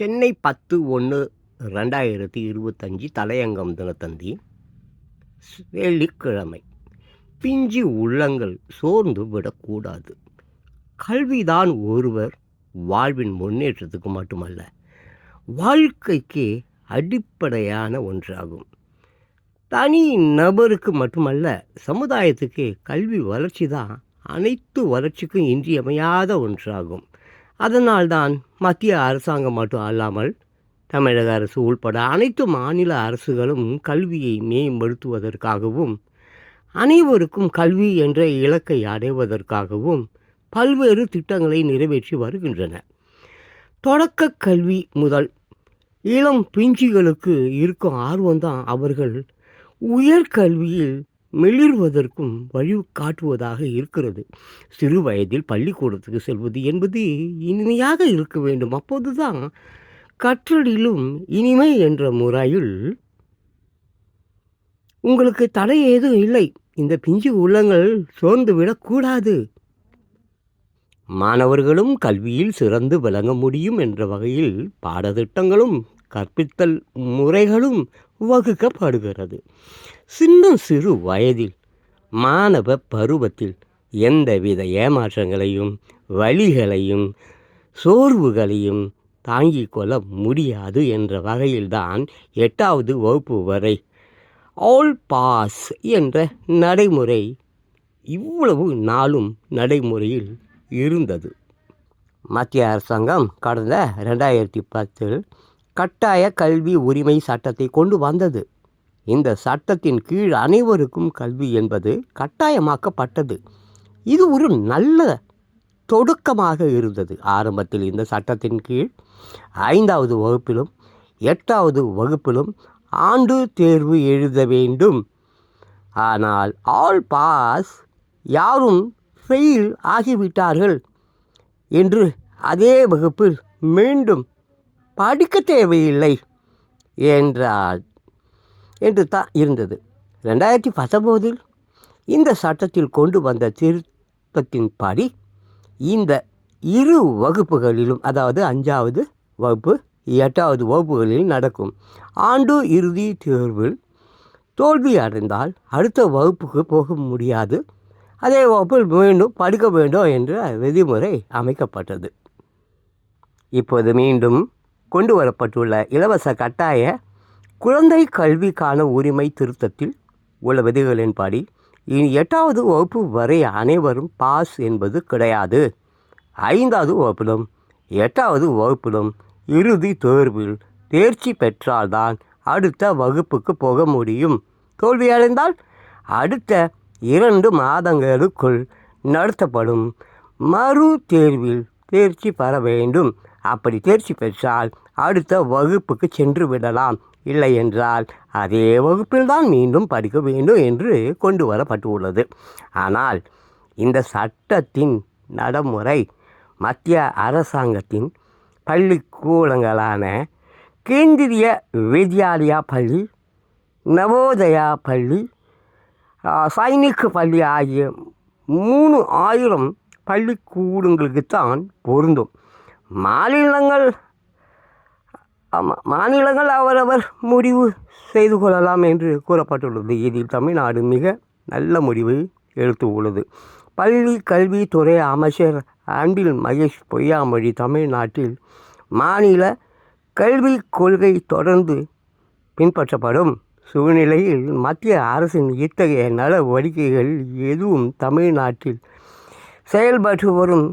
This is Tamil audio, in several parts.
சென்னை பத்து ஒன்று ரெண்டாயிரத்தி இருபத்தஞ்சி தலையங்கம் தினத்தந்தி வெள்ளிக்கிழமை. பிஞ்சி உள்ளங்கள் சோர்ந்து விடக்கூடாது. கல்விதான் ஒருவர் வாழ்வின் முன்னேற்றத்துக்கு மட்டுமல்ல வாழ்க்கைக்கு அடிப்படையான ஒன்றாகும். தனி நபருக்கு மட்டுமல்ல சமுதாயத்துக்கு கல்வி வளர்ச்சி தான் அனைத்து வளர்ச்சிக்கும் இன்றியமையாத ஒன்றாகும். அதனால்தான் மத்திய அரசாங்கம் மட்டும் அல்லாமல் தமிழக அரசு உள்பட அனைத்து மாநில அரசுகளும் கல்வியை மேம்படுத்துவதற்காகவும் அனைவருக்கும் கல்வி என்ற இலக்கை அடைவதற்காகவும் பல்வேறு திட்டங்களை நிறைவேற்றி வருகின்றன. தொடக்க கல்வி முதல் இளம் பிஞ்சுகளுக்கு இருக்கும் ஆர்வம்தான் அவர்கள் உயர்கல்வியில் மிளிர்வதற்கும் வழி காட்டுவதாக இருக்கிறது. சிறு வயதில் பள்ளிக்கூடத்துக்கு செல்வது என்பது இனிமையாக இருக்க வேண்டும். அப்போதுதான் கற்றலிலும் இனிமை என்ற முறையில் உங்களுக்கு தடை ஏதும் இல்லை. இந்த பிஞ்சு உள்ளங்கள் சோர்ந்து விடக்கூடாது மாணவர்களும் கல்வியில் சிறந்து விளங்க முடியும் என்ற வகையில் பாடத்திட்டங்களும் கற்பித்தல் முறைகளும் வகுக்கப்படுகிறது. சின்ன சிறு வயதில் மாணவ பருவத்தில் எந்தவித ஏமாற்றங்களையும் வழிகளையும் சோர்வுகளையும் தாங்கிக் கொள்ள முடியாது என்ற வகையில்தான் எட்டாவது வகுப்பு வரை ஆல் பாஸ் என்ற நடைமுறை இவ்வளவு நாளும் நடைமுறையில் இருந்தது. மத்திய அரசாங்கம் கடந்த ரெண்டாயிரத்தி பத்தில் கட்டாய கல்வி உரிமை சட்டத்தை கொண்டு வந்தது. இந்த சட்டத்தின் கீழ் அனைவருக்கும் கல்வி என்பது கட்டாயமாக்கப்பட்டது. இது ஒரு நல்ல தொடக்கமாக இருந்தது ஆரம்பத்தில் இந்த சட்டத்தின் கீழ். ஐந்தாவது வகுப்பிலும் எட்டாவது வகுப்பிலும் ஆண்டு தேர்வு எழுத வேண்டும். ஆனால் ஆல் பாஸ் யாரும் ஃபெயில் ஆகிவிட்டார்கள் என்று அதே வகுப்பில் மீண்டும் படிக்க தேவையில்லை என்றால் என்று தான் இருந்தது. ரெண்டாயிரத்தி பத்தொம்போதில் இந்த சட்டத்தில் கொண்டு வந்த திருத்தத்தின் படி இந்த இரு வகுப்புகளிலும் அதாவது அஞ்சாவது வகுப்பு எட்டாவது வகுப்புகளில் நடக்கும் ஆண்டு இறுதி தேர்வில் தோல்வி அடைந்தால் அடுத்த வகுப்புக்கு போக முடியாது. அதே வகுப்பில் மீண்டும் படிக்க வேண்டும் என்ற விதிமுறை அமைக்கப்பட்டது. இப்போது மீண்டும் கொண்டு வரப்பட்டுள்ள இலவச கட்டாய குழந்தை கல்விக்கான உரிமை திருத்தத்தில் உள்ள விதிகளின்படி இனி எட்டாவது வகுப்பு வரை அனைவரும் பாஸ் என்பது கிடையாது. ஐந்தாவது வகுப்பிலும் எட்டாவது வகுப்பிலும் இறுதி தேர்வில் தேர்ச்சி பெற்றால்தான் அடுத்த வகுப்புக்கு போக முடியும். தோல்வியடைந்தால் அடுத்த இரண்டு மாதங்களுக்குள் நடத்தப்படும். மறு தேர்வில் தேர்ச்சி பெற வேண்டும். அப்படி தேர்ச்சி பெற்றால் அடுத்த வகுப்புக்கு சென்று விடலாம். இல்லை என்றால் அதே வகுப்பில்தான் மீண்டும் படிக்க வேண்டும் என்று கொண்டு வரப்பட்டுள்ளது. ஆனால் இந்த சட்டத்தின் நடைமுறை மத்திய அரசாங்கத்தின் பள்ளிக்கூடங்களான கேந்திரிய வித்யாலயா பள்ளி நவோதயா பள்ளி சைனிக் பள்ளி ஆகிய மூணு ஆயிரம் பள்ளிக்கூடங்களுக்குத்தான் பொருந்தும். மாநிலங்கள் ஆமாம் மாநிலங்கள் அவரவர் முடிவு செய்து கொள்ளலாம் என்று கூறப்பட்டுள்ளது. இதில் தமிழ்நாடு மிக நல்ல முடிவு எடுத்து உள்ளது. பள்ளி கல்வித்துறை அமைச்சர் அன்பில் மகேஷ் பொய்யாமொழி தமிழ்நாட்டில் மாநில கல்விக் கொள்கை தொடர்ந்து பின்பற்றப்படும் சூழ்நிலையில் மத்திய அரசின் இத்தகைய நடவடிக்கைகள் எதுவும் தமிழ்நாட்டில் செயல்பட்டு வரும்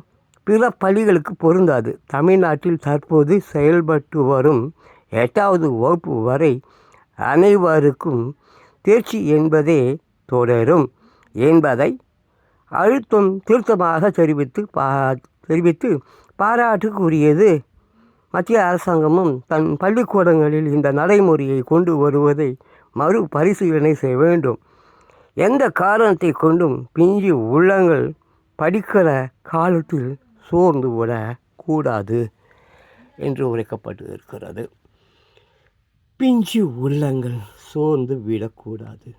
பிற பள்ளிகளுக்கு பொருந்தாது. தமிழ்நாட்டில் தற்போது செயல்பட்டு வரும் எட்டாவது வகுப்பு வரை அனைவருக்கும் தேர்ச்சி என்பதே தொடரும் என்பதை அழுத்தம் திருத்தமாக தெரிவித்து பா தெரிவித்து பாராட்டுக்குரியது. மத்திய அரசாங்கமும் தன் பள்ளிக்கூடங்களில் இந்த நடைமுறையை கொண்டு வருவதை மறு பரிசீலனை செய்ய வேண்டும். எந்த காரணத்தை கொண்டும் பிஞ்சு உள்ளங்கள் படிக்கிற காலத்தில் சோர்ந்து விடக்கூடாது என்று உரைக்கப்பட்டு இருக்கிறது பிஞ்சு உள்ளங்கள் சோர்ந்து விடக்கூடாது.